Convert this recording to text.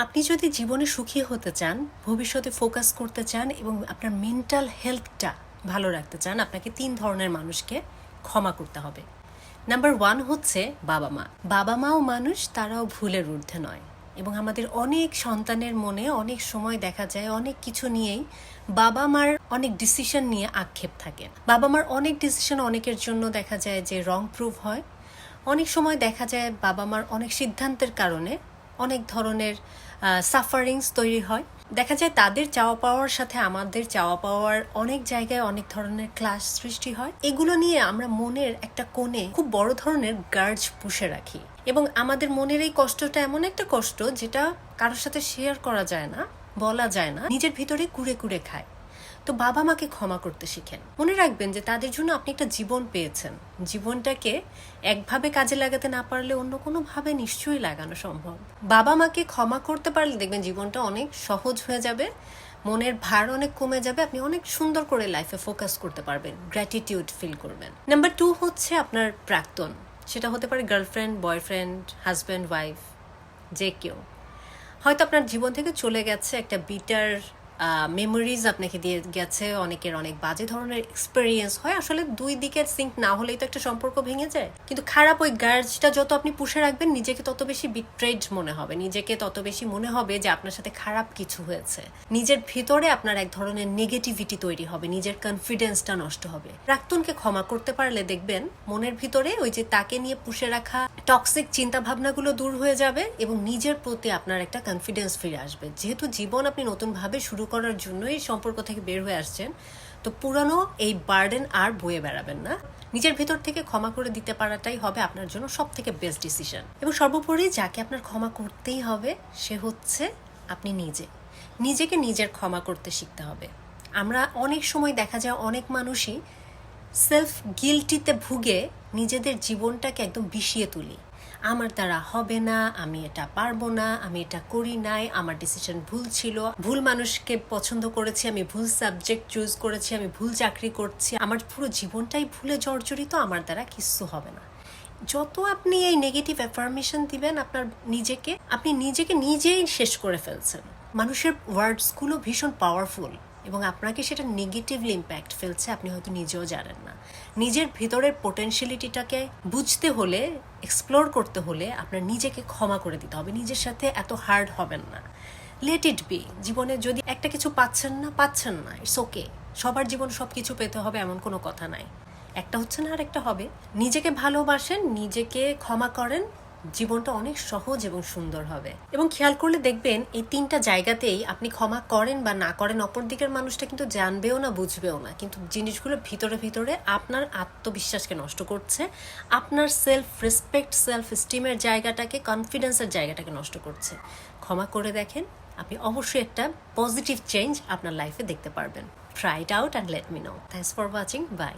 আপনি যদি জীবনে সুখী হতে চান, ভবিষ্যতে ফোকাস করতে চান এবং আপনার মেন্টাল হেলথটা ভালো রাখতে চান, আপনাকে তিন ধরনের মানুষকে ক্ষমা করতে হবে। নাম্বার ওয়ান হচ্ছে বাবা মা। বাবা মাও মানুষ, তারাও ভুলের ঊর্ধ্বে নয়। এবং আমাদের অনেক সন্তানের মনে অনেক সময় দেখা যায়, অনেক কিছু নিয়েই বাবা মার অনেক ডিসিশন নিয়ে আক্ষেপ থাকে। বাবা মার অনেক ডিসিশন অনেকের জন্য দেখা যায় যে রং প্রুভ হয়। অনেক সময় দেখা যায় বাবা মার অনেক সিদ্ধান্তের কারণে অনেক ধরনের সাফারিংস তৈরি হয়। দেখা যায় তাদের চাওয়া পাওয়ার সাথে আমাদের চাওয়া পাওয়ার অনেক জায়গায় অনেক ধরনের ক্লাস সৃষ্টি হয়। এগুলো নিয়ে আমরা মনের একটা কোণে খুব বড় ধরনের গার্জ পুষে রাখি। এবং আমাদের মনের এই কষ্টটা এমন একটা কষ্ট যেটা কারোর সাথে শেয়ার করা যায় না, বলা যায় না। নিজের ভিতরে কুড়ে কুড়ে খায়। তো বাবা মাকে ক্ষমা করতে শিখেন। মনে রাখবেন যে তাদের জন্য আপনি একটা জীবন পেয়েছেন। জীবনটাকে একভাবে কাজে লাগাতে না পারলে অন্য কোনোভাবে নিশ্চয়ই লাগানো সম্ভব। বাবা মাকে ক্ষমা করতে পারলে দেখবেন জীবনটা অনেক সহজ হয়ে যাবে, মনের ভার অনেক কমে যাবে, আপনি অনেক সুন্দর করে লাইফে ফোকাস করতে পারবেন গ্র্যাটিটিউড ফিল করবেন। নাম্বার টু হচ্ছে আপনার প্রাক্তন। সেটা হতে পারে গার্লফ্রেন্ড বয়ফ্রেন্ড হাজব্যান্ড ওয়াইফ যে কেউ। হয়তো আপনার জীবন থেকে চলে গেছে একটা বিটার মেমোরিজ আপনাকে দিয়ে গেছে, অনেকের অনেক বাজে ধরনের এক্সপেরিয়েন্স হয়। আসলে দুই দিকের সিঙ্ক না হলেই তো একটা সম্পর্ক ভেঙে যায়। কিন্তু খারাপ ওই গার্জটা যত আপনি পুষে রাখবেন, নিজেকে তত বেশি বিট্রেড মনে হবে। নিজেকে তত বেশি মনে হবে যে আপনার সাথে খারাপ কিছু হয়েছে। নিজের ভিতরে আপনার এক ধরনের নেগেটিভিটি তৈরি হবে, নিজের কনফিডেন্সটা নষ্ট হবে। প্রাক্তনকে ক্ষমা করতে পারলে দেখবেন, মনের ভিতরে ওই যে তাকে নিয়ে পুষে রাখা টক্সিক চিন্তা ভাবনাগুলো দূর হয়ে যাবে এবং নিজের প্রতি আপনার একটা কনফিডেন্স ফিরে আসবে। যেহেতু জীবন আপনি নতুনভাবে শুরু করার জন্য এই সম্পর্ক থেকে বের হয়ে আসছেন। তো পুরানো এই বার্ডেন আর বয়ে বেড়াবেন না। নিজের ভেতর থেকে ক্ষমা করে দিতে পারাটাই হবে আপনার জন্য সব থেকে বেস্ট ডিসিশন এবং সর্বোপরি যাকে আপনার ক্ষমা করতেই হবে, সে হচ্ছে আপনি নিজে। নিজেকে নিজের ক্ষমা করতে শিখতে হবে। আমরা অনেক সময় দেখা যায় অনেক মানুষই সেলফ গিলটিতে ভুগে নিজেদের জীবনটাকে একদম বিষিয়ে তুলি। আমার দ্বারা হবে না, আমি এটা পারব না, আমি এটা করি নাই, আমার ডিসিশন ভুল ছিল। ভুল মানুষকে পছন্দ করেছি, আমি ভুল সাবজেক্ট চুজ করেছি, আমি ভুল চাকরি করছি। আমার পুরো জীবনটাই ভুলে জর্জরিত, আমার দ্বারা কিচ্ছু হবে না। যত আপনি এই নেগেটিভ অ্যাফার্মেশন দিবেন আপনার নিজেকে, আপনি নিজেকে নিজেই শেষ করে ফেলছেন। মানুষের ওয়ার্ডসগুলো ভীষণ পাওয়ারফুল এবং আপনাকে সেটা নেগেটিভলি ইম্প্যাক্ট ফেলছে, আপনি হয়তো নিজেও জানেন না। নিজের ভিতরের পোটেনশিয়ালিটিটাকে বুঝতে হলে এক্সপ্লোর করতে হলে আপনার নিজেকে ক্ষমা করে দিতে হবে। নিজের সাথে এত হার্ড হবেন না। লেট ইট বি জীবনে যদি একটা কিছু পাচ্ছেন না পাচ্ছেন না ইটস ওকে সবার জীবন সব কিছু পেতে হবে এমন কোনো কথা নাই। একটা হচ্ছে না আর একটা হবে। নিজেকে ভালোবাসেন, নিজেকে ক্ষমা করেন জীবনটা অনেক সহজ এবং সুন্দর হবে। এবং খেয়াল করলে দেখবেন, এই তিনটা জায়গাতেই আপনি ক্ষমা করেন বা না করেন, অপর দিকের মানুষটা কিন্তু জানবেও না, বুঝবেও না। কিন্তু জিনিসগুলো ভিতরে ভিতরে আপনার আত্মবিশ্বাসকে নষ্ট করছে, আপনার সেলফ রেসপেক্ট সেলফ স্টিমের জায়গাটাকে কনফিডেন্সের জায়গাটাকে নষ্ট করছে। ক্ষমা করে দেখেন, আপনি অবশ্যই একটা পজিটিভ চেঞ্জ আপনার লাইফে দেখতে পারবেন। Try it out and let me know thanks for watching bye